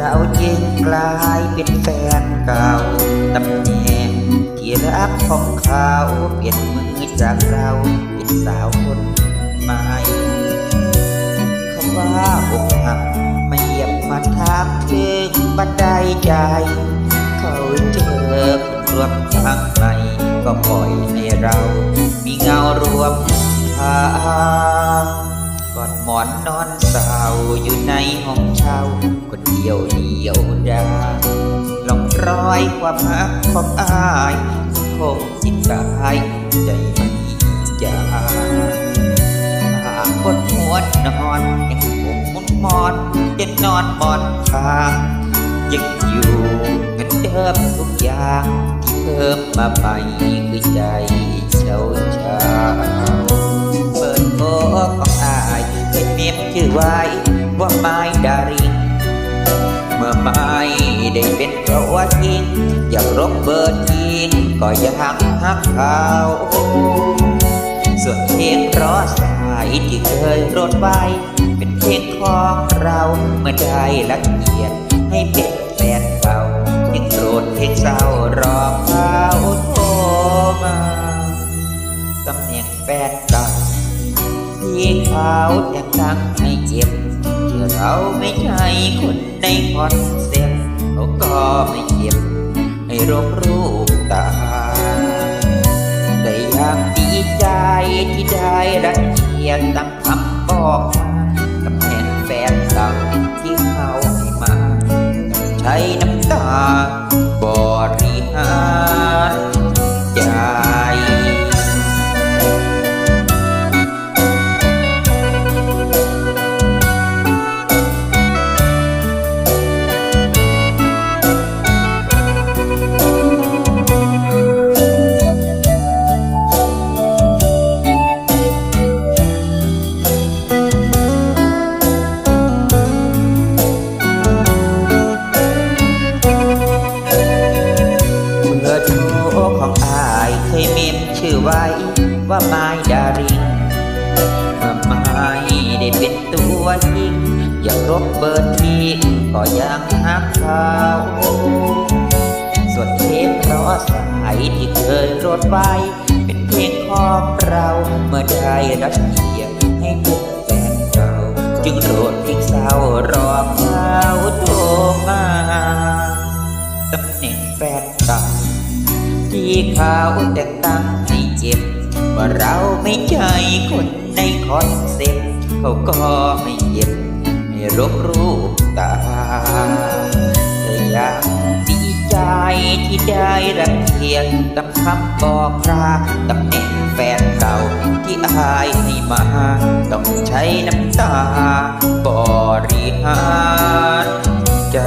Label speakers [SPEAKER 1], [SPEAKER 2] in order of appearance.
[SPEAKER 1] เรายังกลายเป็นแฟนเก่าตำแหน่งที่รักของเขาเปลี่ยนมือจากเราเป็นสาวคนใหม่คำว่าอกหักไม่เหยียบมาทักถึงบันไดใจ เขาเจอคนรวมทางใหม่ก็ปล่อยให้เรา มีเงารวมทาง กอดหมอนนอนเศร้าอยู่ในห้องเช่าคนเดียวเดียวดายลองรอยความหักของอายคงจิตกายใจไม่จางหากบนหัวนอนยังคงมุนมอนเจ็นนอนหมอนข้างยังอยู่เหมือนเดิมทุกอย่างที่เพิ่มมาใหม่คือใจเช้า ว่าทิ้อยากรบเบอร์ทิ้งก็อยากหักเขาส่วนเพลงราะสายที่เคยรดไว้เป็นเพลงของเราเมื่อได้ละเกียดให้เป็นแฟนเก่ายังโปรดเพลงเศร้ารอเขาโทรมาตำแหน่งแฟนเก่าที่เขาแต่งตั้งให้เจ็บเราไม่ใช่คนในคอนเซ เขาก็ไม่เจ็บให้รบรูปตา แต่อยากดีใจที่ได้รักเกียนติตามคำบอกมากับแฟนแฟนเก่าที่เขาให้มา ใช้น้ ว่าไม้ดาริงเมื่อไม่ได้เป็นตัวจริง อยากรบเบอร์ทิ้งก็ยังหักเขาส่วนเพลงเพราะสายที่เคยรดไว้ เป็นเพลงของเราเมื่อได้รักเกียรติให้เป็นแฟนเก่าจึงโรดเพลงเศร้ารอเขาโทรมาตำแหน่งแฟนเก่าที่เขาแต่งตั้งให้เจ็บ ว่าเราไม่ใช่คนในคอนเซ็ปต์เขาก็ไม่เย็บให้รบรูปตาแต่อยากดีใจที่ได้รังเกียจตามคำบอกราตำแหน่งแฟนเก่าที่อายให้มา ต้องใช้น้ำตาบริหารใจ